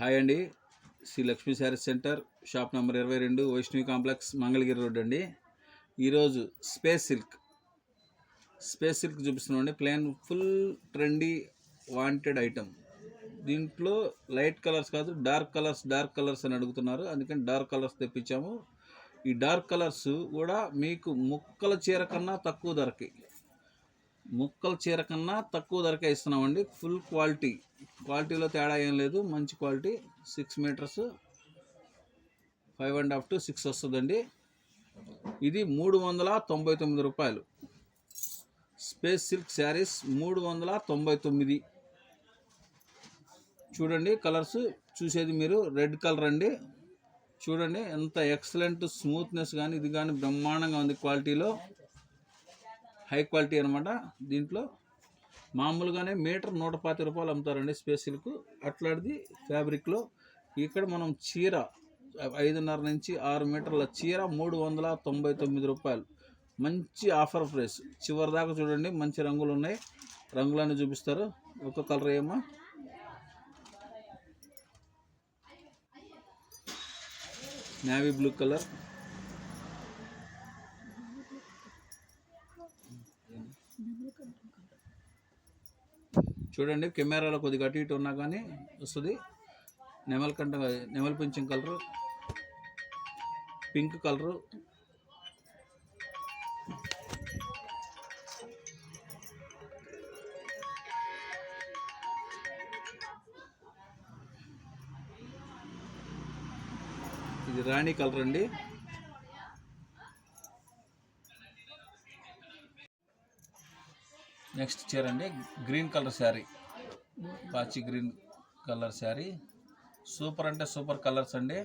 Hi అండి. Sri Lakshmi sarees centre shop number ఇరవై రెండు వైష్ణవి కాంప్లెక్స్ మంగళగిరి రోడ్ అండి. ఈరోజు space silk space silk చూపిస్తున్నామండి plain full trendy wanted item. దీంట్లో లైట్ కలర్స్ కాదు డార్క్ కలర్స్ డార్క్ కలర్స్ అని అడుగుతున్నారు. అందుకని డార్క్ కలర్స్ తెప్పించాము. ఈ డార్క్ కలర్స్ కూడా మీకు ముక్కల చీర కన్నా తక్కువ ధరకి. ముక్కల చీర కన్నా తక్కువ ధరకే ఇస్తున్నామండి. Full quality. క్వాలిటీలో తేడా ఏం లేదు. మంచి quality. Six metres. Five and half to six వస్తుందండి. ఇది మూడు వందల తొంభై తొమ్మిది రూపాయలు. స్పేస్ సిల్క్ శారీస్ మూడు వందల తొంభై తొమ్మిది. చూడండి కలర్స్. చూసేది మీరు. రెడ్ కలర్ అండి. చూడండి ఎంత ఎక్సలెంట్ స్మూత్నెస్ కానీ ఇది కానీ బ్రహ్మాండంగా ఉంది క్వాలిటీలో. హై క్వాలిటీ అనమాట దీంట్లో మామూలుగానే మీటర్ నూట పాతి రూపాయలు అమ్ముతారండి స్పెషల్కు అట్లాంటిది ఫ్యాబ్రిక్లో ఇక్కడ మనం చీర ఐదున్నర నుంచి ఆరు మీటర్ల చీర మూడు వందల తొంభై తొమ్మిది రూపాయలు. మంచి ఆఫర్ ప్రైస్. చివరి దాకా చూడండి మంచి రంగులు ఉన్నాయి. రంగులన్నీ చూపిస్తారు. ఒక కలర్ ఏమో. నేవీ బ్లూ కలర్ చూడండి కెమెరాలో కొద్దిగా అటు ఇటు ఉన్నా కానీ వస్తుంది. నెమల్ కంట నెమల్ పింఛం కలరు పింక్ కలరు. ఇది రాణి కలర్ అండి నెక్స్ట్ చీర అండి గ్రీన్ కలర్ శారీ. పాచి గ్రీన్ కలర్ శారీ. సూపర్ అంటే సూపర్ కలర్స్ అండి.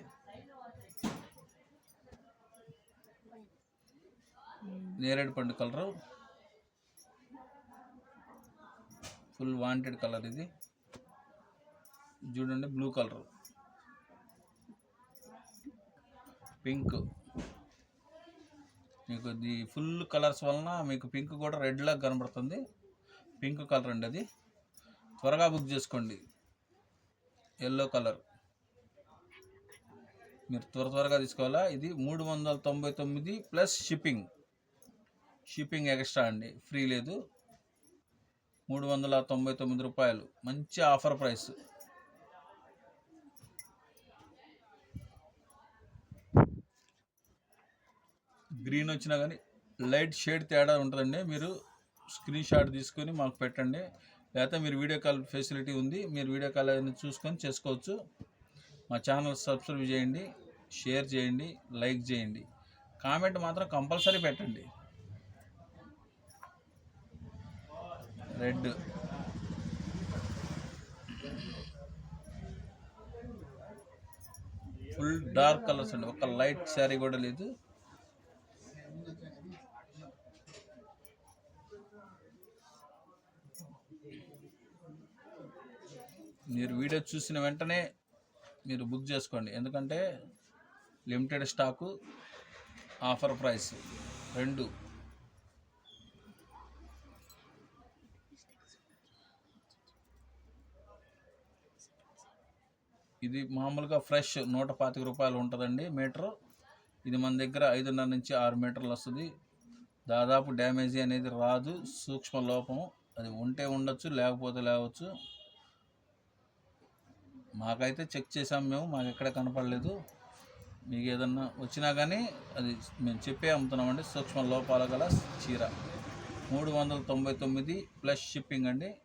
నేరేడు పండు కలరు. ఫుల్ వాంటెడ్ కలర్ ఇది. చూడండి బ్లూ కలర్. పింక్. మీకు ఇది ఫుల్ కలర్స్ వలన మీకు పింక్ కూడా రెడ్ లాగా కనబడుతుంది. పింక్ కలర్ అండి అది. త్వరగా బుక్ చేసుకోండి. Yellow colour. మీరు త్వర త్వరగా తీసుకోవాలా? ఇది మూడు వందల తొంభై తొమ్మిది ప్లస్ షిప్పింగ్. షిప్పింగ్ ఎక్స్ట్రా అండి. ఫ్రీ లేదు. మూడు వందల తొంభై తొమ్మిది రూపాయలు. మంచి ఆఫర్ ప్రైస్. గ్రీన్ వచ్చినా కానీ లైట్ షేడ్ తేడా ఉంటుందండి. మీరు స్క్రీన్ షాట్ తీసుకొని మాకు పెట్టండి. లేకపోతే మీరు వీడియో కాల్ ఫెసిలిటీ ఉంది మీరు వీడియో కాల్ అయినా చూసుకొని చేసుకోవచ్చు. మా ఛానల్ సబ్స్క్రైబ్ చేయండి షేర్ చేయండి లైక్ చేయండి. కామెంట్ మాత్రం కంపల్సరీ పెట్టండి. రెడ్. ఫుల్ డార్క్ కలర్స్ అండి. ఒక లైట్ శారీ కూడా లేదు. మీరు వీడియో చూసిన వెంటనే మీరు బుక్ చేసుకోండి. ఎందుకంటే లిమిటెడ్ స్టాకు ఆఫర్ ప్రైస్ రెండు. ఇది మామూలుగా ఫ్రెష్ నూట పాతిక రూపాయలు ఉంటుందండి మీటరు. ఇది మన దగ్గర ఐదున్నర నుంచి ఆరు మీటర్లు వస్తుంది. దాదాపు డ్యామేజీ అనేది రాదు సూక్ష్మ లోపం. అది ఉంటే ఉండొచ్చు లేకపోతే లేవచ్చు. మాకైతే చెక్ చేసాం మేము మాకు ఎక్కడ కనపడలేదు. మీకు ఏదన్నా వచ్చినా కానీ అది మేము చెప్పే అమ్ముతున్నామండి. సూక్ష్మ లోపాల గల చీర. మూడు వందల తొంభై తొమ్మిది ప్లస్ షిప్పింగ్ అండి.